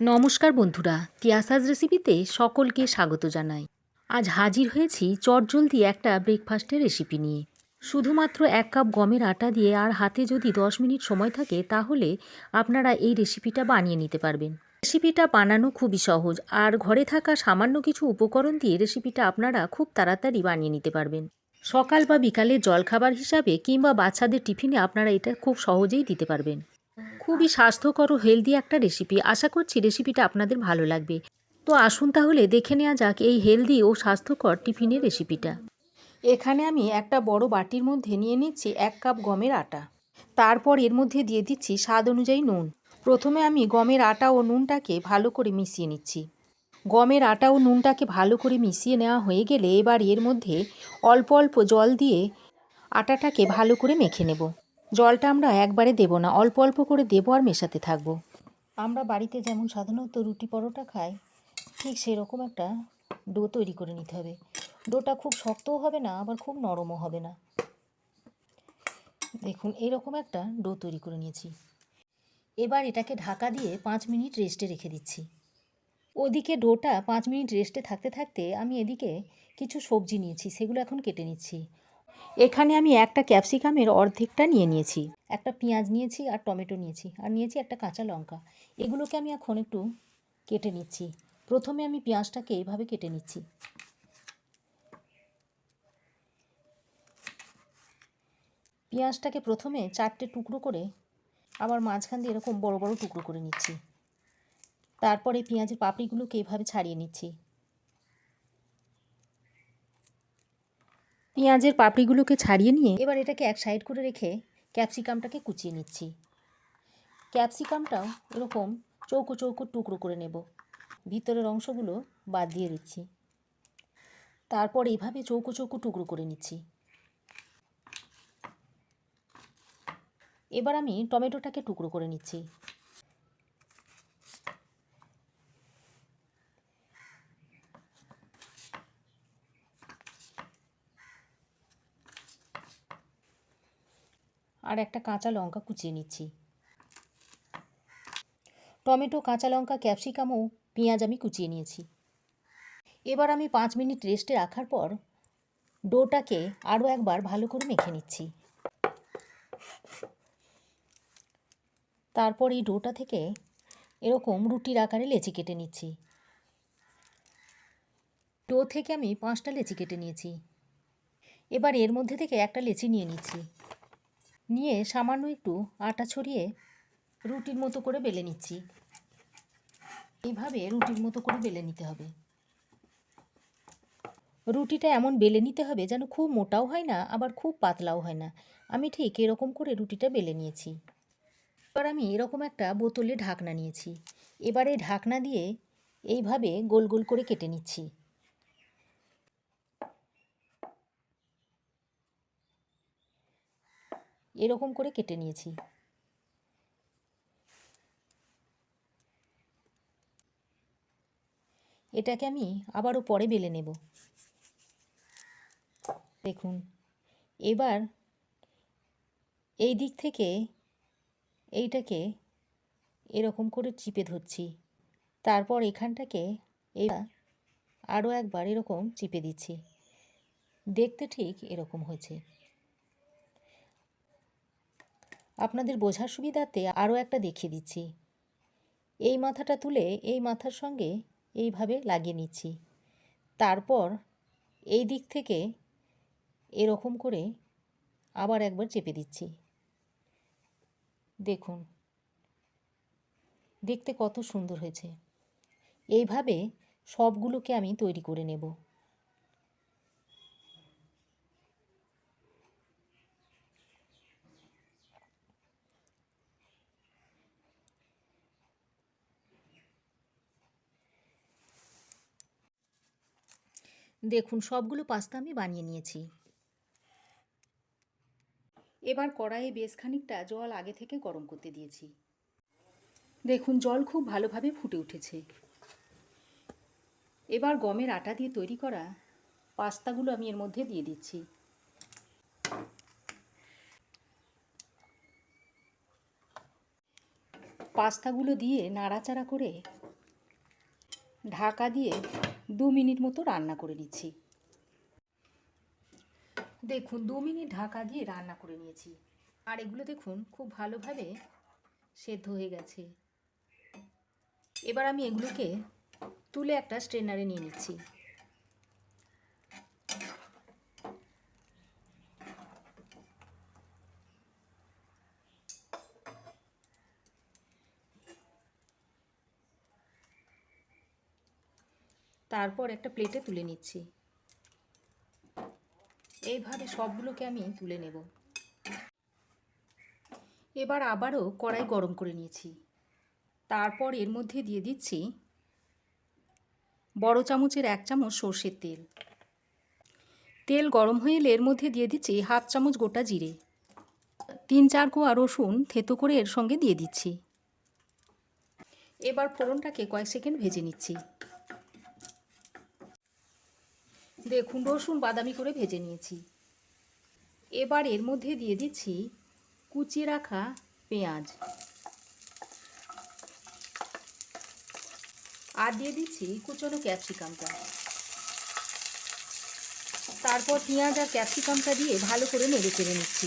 নমস্কার বন্ধুরা তিয়াসাজ রেসিপিতে সকলকে স্বাগত জানাই। আজ হাজির হয়েছি চটজলদি একটা ব্রেকফাস্টের রেসিপি নিয়ে। শুধুমাত্র এক কাপ গমের আটা দিয়ে আর হাতে যদি দশ মিনিট সময় থাকে, তাহলে আপনারা এই রেসিপিটা বানিয়ে নিতে পারবেন। রেসিপিটা বানানো খুবই সহজ, আর ঘরে থাকা সামান্য কিছু উপকরণ দিয়ে রেসিপিটা আপনারা খুব তাড়াতাড়ি বানিয়ে নিতে পারবেন। সকাল বা বিকালে জলখাবার হিসাবে কিংবা বাচ্চাদের টিফিনে আপনারা এটা খুব সহজেই দিতে পারবেন। খুবই স্বাস্থ্যকর ও হেলদি একটা রেসিপি আশা করছি রেসিপিটা আপনাদের ভালো লাগবে। তো আসুন তাহলে দেখে নেওয়া যাক এই হেলদি ও স্বাস্থ্যকর টিফিনের রেসিপিটা এখানে আমি একটা বড় বাটির মধ্যে নিয়ে নিচ্ছি এক কাপ গমের আটা। তারপর এর মধ্যে দিয়ে দিচ্ছি স্বাদ অনুযায়ী নুন। প্রথমে আমি গমের আটা ও নুনটাকে ভালো করে মিশিয়ে নিচ্ছি। গমের আটা ও নুনটাকে ভালো করে মিশিয়ে নেওয়া হয়ে গেলে এবার এর মধ্যে অল্প অল্প জল দিয়ে আটাটাকে ভালো করে মেখে নেব। জলটা আমরা একবারে দেব না, অল্প অল্প করে দেবো আর মেশাতে থাকব। আমরা বাড়িতে যেমন সাধারণত রুটি পরোটা খাই, ঠিক সেরকম একটা ডো তৈরি করে নিতে হবে। ডোটা খুব শক্তও হবে না, আবার খুব নরমও হবে না। দেখুন, এরকম একটা ডো তৈরি করে নিয়েছি। এবার এটাকে ঢাকা দিয়ে পাঁচ মিনিট রেস্টে রেখে দিচ্ছি। ওদিকে ডোটা পাঁচ মিনিট রেস্টে থাকতে থাকতে আমি এদিকে কিছু সবজি নিয়েছি, সেগুলো এখন কেটে নিচ্ছি। এখানে আমি একটা ক্যাপসিকামের অর্ধেকটা নিয়ে নিয়েছি। একটা পেঁয়াজ নিয়েছি আর টমেটো নিয়েছি। আর নিয়েছি একটা কাঁচা লঙ্কা। এগুলোকে আমি এখন একটু কেটে নিচ্ছি। প্রথমে আমি পেঁয়াজটাকে এইভাবে কেটে নিচ্ছি। পেঁয়াজটাকে প্রথমে চারটে টুকরো করে আবার মাঝখান দিয়ে এরকম বড় বড় টুকরো করে নিচ্ছি। তারপরে পেঁয়াজের পাপড়িগুলোকে এভাবে ছাড়িয়ে নিচ্ছি। পেঁয়াজের পাপড়িগুলোকে ছাড়িয়ে নিয়ে এবার এটাকে এক সাইড করে রেখে ক্যাপসিকামটাকে কুচিয়ে নিচ্ছি। ক্যাপসিকামটাও এরকম চৌকো চৌকো টুকরো করে নেব। ভিতরের অংশগুলো বাদ দিয়ে দিচ্ছি। তারপর এইভাবে চৌকো চৌকো টুকরো করে নিচ্ছি। এবার আমি টমেটোটাকে টুকরো করে নিচ্ছি। আর একটা কাঁচা লঙ্কা কুচিয়ে নিচ্ছি। টমেটো, কাঁচা লঙ্কা, ক্যাপসিকাম ও পেঁয়াজ আমি কুচিয়ে নিয়েছি। এবার আমি পাঁচ মিনিট রেস্টে রাখার পর ডোটাকে আরও একবার ভালো করে মেখে নিচ্ছি। তারপর এই ডোটা থেকে এরকম রুটির আকারে লেচি কেটে নিচ্ছি। ডো থেকে আমি পাঁচটা লেচি কেটে নিয়েছি। এবার এর মধ্যে থেকে একটা লেচি নিয়ে নিচ্ছি। নিয়ে সামান্য একটু আটা ছড়িয়ে রুটির মতো করে বেলে নিচ্ছি। এইভাবে রুটির মতো করে বেলে নিতে হবে। রুটিটা এমন বেলে নিতে হবে যেন খুব মোটাও হয় না, আবার খুব পাতলাও হয় না। আমি ঠিক এরকম করে রুটিটা বেলে নিয়েছি। এবার আমি এরকম একটা বোতলে ঢাকনা নিয়েছি। এবারে ঢাকনা দিয়ে এইভাবে গোল গোল করে কেটে নিচ্ছি। এরকম করে কেটে নিয়েছি। এটাকে আমি আবারও পরে বেলে নেব। দেখুন, এবার এই দিক থেকে এইটাকে এরকম করে চিপে ধরছি। তারপর এখানটাকে এটা আরও একবার এরকম চিপে দিচ্ছি। দেখতে ঠিক এরকম হয়েছে। আপনাদের বোঝার সুবিধাতে আরও একটা দেখিয়ে দিচ্ছি। এই মাথাটা তুলে এই মাথার সঙ্গে এইভাবে লাগিয়ে নিচ্ছি। তারপর এই দিক থেকে এরকম করে আবার একবার চেপে দিচ্ছি। দেখুন, দেখতে কত সুন্দর হয়েছে। এইভাবে সবগুলোকে আমি তৈরি করে নেব। দেখুন, সবগুলো পাস্তা আমি বানিয়ে নিয়েছি। এবার কড়াইয়ে বেশ খানিকটা জল আগে থেকে গরম করতে দিয়েছি। দেখুন, জল খুব ভালোভাবে ফুটে উঠেছে। এবার গমের আটা দিয়ে তৈরি করা পাস্তাগুলো আমি এর মধ্যে দিয়ে দিচ্ছি। পাস্তাগুলো দিয়ে নাড়াচাড়া করে ঢাকা দিয়ে দু মিনিট মতো রান্না করে নিচ্ছি। দেখুন, দু মিনিট ঢাকা দিয়ে রান্না করে নিয়েছি। আর এগুলো দেখুন, খুব ভালোভাবে সেদ্ধ হয়ে গেছে। এবার আমি এগুলোকে তুলে একটা স্ট্রেনারে নিয়ে নিচ্ছি। তারপর একটা প্লেটে তুলে নিচ্ছি। এইভাবে সবগুলোকে আমি তুলে নেব। এবার আবারও কড়াই গরম করে নিয়েছি। তারপর এর মধ্যে দিয়ে দিচ্ছি বড় চামচের এক চামচ সর্ষের তেল। তেল গরম হয়ে এলে এর মধ্যে দিয়ে দিচ্ছি হাফ চামচ গোটা জিরে। তিন চার কোয়া রসুন থেতো করে এর সঙ্গে দিয়ে দিচ্ছি। এবার ফোড়নটাকে কয়েক সেকেন্ড ভেজে নিচ্ছি। দেখুন, রসুন বাদামি করে ভেজে নিয়েছি। এবার এর মধ্যে দিয়ে দিচ্ছি কুচিয়ে রাখা পেঁয়াজ। আর দিয়ে দিচ্ছি কুচনো ক্যাপসিকামটা। তারপর পেঁয়াজ আর ক্যাপসিকামটা দিয়ে ভালো করে নেড়ে চেড়ে নিচ্ছি।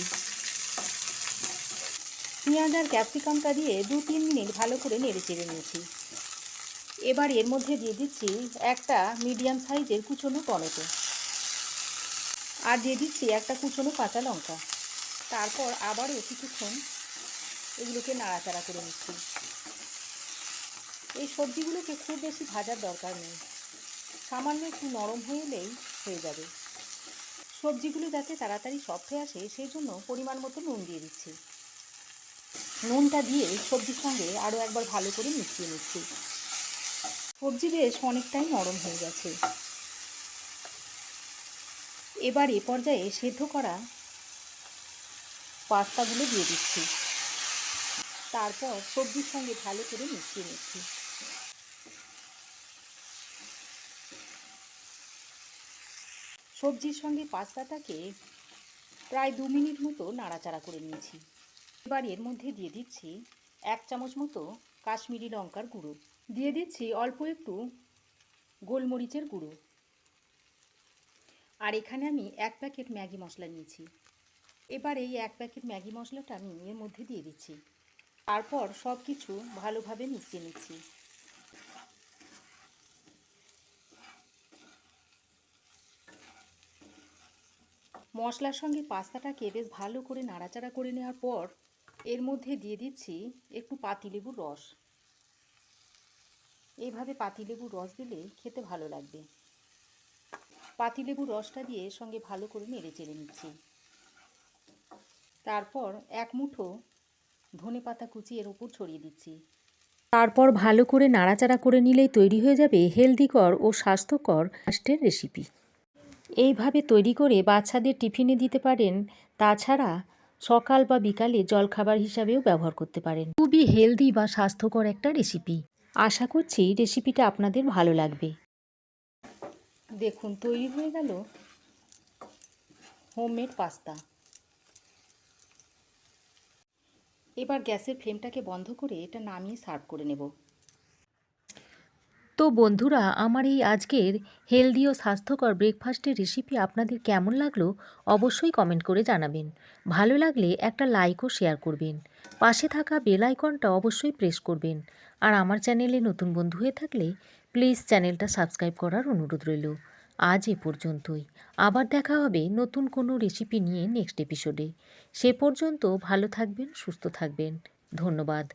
পেঁয়াজ আর ক্যাপসিকামটা দিয়ে দু তিন মিনিট ভালো করে নেড়ে চেড়ে নিয়েছি। এবার এর মধ্যে দিয়ে দিচ্ছি একটা মিডিয়াম সাইজের কুচনো টমেটো। আর দিয়ে দিচ্ছি একটা কুচনো কাঁচা লঙ্কা। তারপর আবারও কিছুক্ষণ এগুলোকে নাড়াচাড়া করে নিচ্ছি। এই সবজিগুলোকে খুব বেশি ভাজার দরকার নেই। সামান্য একটু নরম হয়ে এলেই হয়ে যাবে। সবজিগুলো যাতে তাড়াতাড়ি সফট হয়ে আসে সেই জন্য পরিমাণ মতো নুন দিয়ে দিচ্ছি। নুনটা দিয়ে সবজির সঙ্গে আরও একবার ভালো করে মিশিয়ে নিচ্ছি। সবজি বেশ অনেকটাই নরম হয়ে গেছে। এবার এ পর্যায়ে সেদ্ধ করা পাস্তাগুলো দিয়ে দিচ্ছি। তারপর সবজির সঙ্গে ভালো করে মিশিয়ে নিচ্ছি। সবজির সঙ্গে পাস্তাটাকে প্রায় দু মিনিট মতো নাড়াচাড়া করে নিয়েছি। এবার এর মধ্যে দিয়ে দিচ্ছি এক চামচ মতো কাশ্মীরি লঙ্কার গুঁড়ো। দিয়ে দিচ্ছি অল্প একটু গোলমরিচের গুঁড়ো। আর এখানে আমি এক প্যাকেট ম্যাগি মশলা নিয়েছি। এবার এই এক প্যাকেট ম্যাগি মশলাটা আমি এর মধ্যে দিয়ে দিচ্ছি। তারপর সব কিছু ভালোভাবে মিশিয়ে নিচ্ছি। মশলার সঙ্গে পাস্তাটাকে বেশ ভালো করে নাড়াচাড়া করে নেওয়ার পর এর মধ্যে দিয়ে দিচ্ছি একটু পাতিলেবুর রস। এইভাবে পাতিলেবুর রস দিলে খেতে ভালো লাগবে। পাতিলেবুর রসটা দিয়ে সঙ্গে ভালো করে নেড়ে চেড়ে নিচ্ছি। তারপর এক মুঠো ধনে পাতা কুচি এর উপর ছড়িয়ে দিচ্ছি। তারপর ভালো করে নাড়াচাড়া করে নিলেই তৈরি হয়ে যাবে হেলদিকর ও স্বাস্থ্যকর ফাস্টের রেসিপি। এইভাবে তৈরি করে বাচ্চাদের টিফিনে দিতে পারেন, তাছাড়া সকাল বা বিকালে জলখাবার হিসাবেও ব্যবহার করতে পারেন। খুবই হেলদি বা স্বাস্থ্যকর একটা রেসিপি। আশা করছি রেসিপিটা আপনাদের ভালো লাগবে। দেখুন, তৈরি হয়ে গেল হোমমেড পাস্তা এবার গ্যাসের ফ্লেমটাকে বন্ধ করে এটা নামিয়ে সার্ভ করে নেব। তো বন্ধুরা, আমার এই আজকের হেলদি ও স্বাস্থ্যকর ব্রেকফাস্টের রেসিপি আপনাদের কেমন লাগল অবশ্যই কমেন্ট করে জানাবেন। ভালো লাগলে একটা লাইকও শেয়ার করবেন। পাশে থাকা বেল আইকনটা অবশ্যই প্রেস করবেন। আর আমার চ্যানেলে নতুন বন্ধু হয়ে থাকলে প্লিজ চ্যানেলটা সাবস্ক্রাইব করার অনুরোধ রইল। আজ এ পর্যন্তই। আবার দেখা হবে নতুন কোনো রেসিপি নিয়ে নেক্সট এপিসোডে সে পর্যন্ত ভালো থাকবেন, সুস্থ থাকবেন। ধন্যবাদ।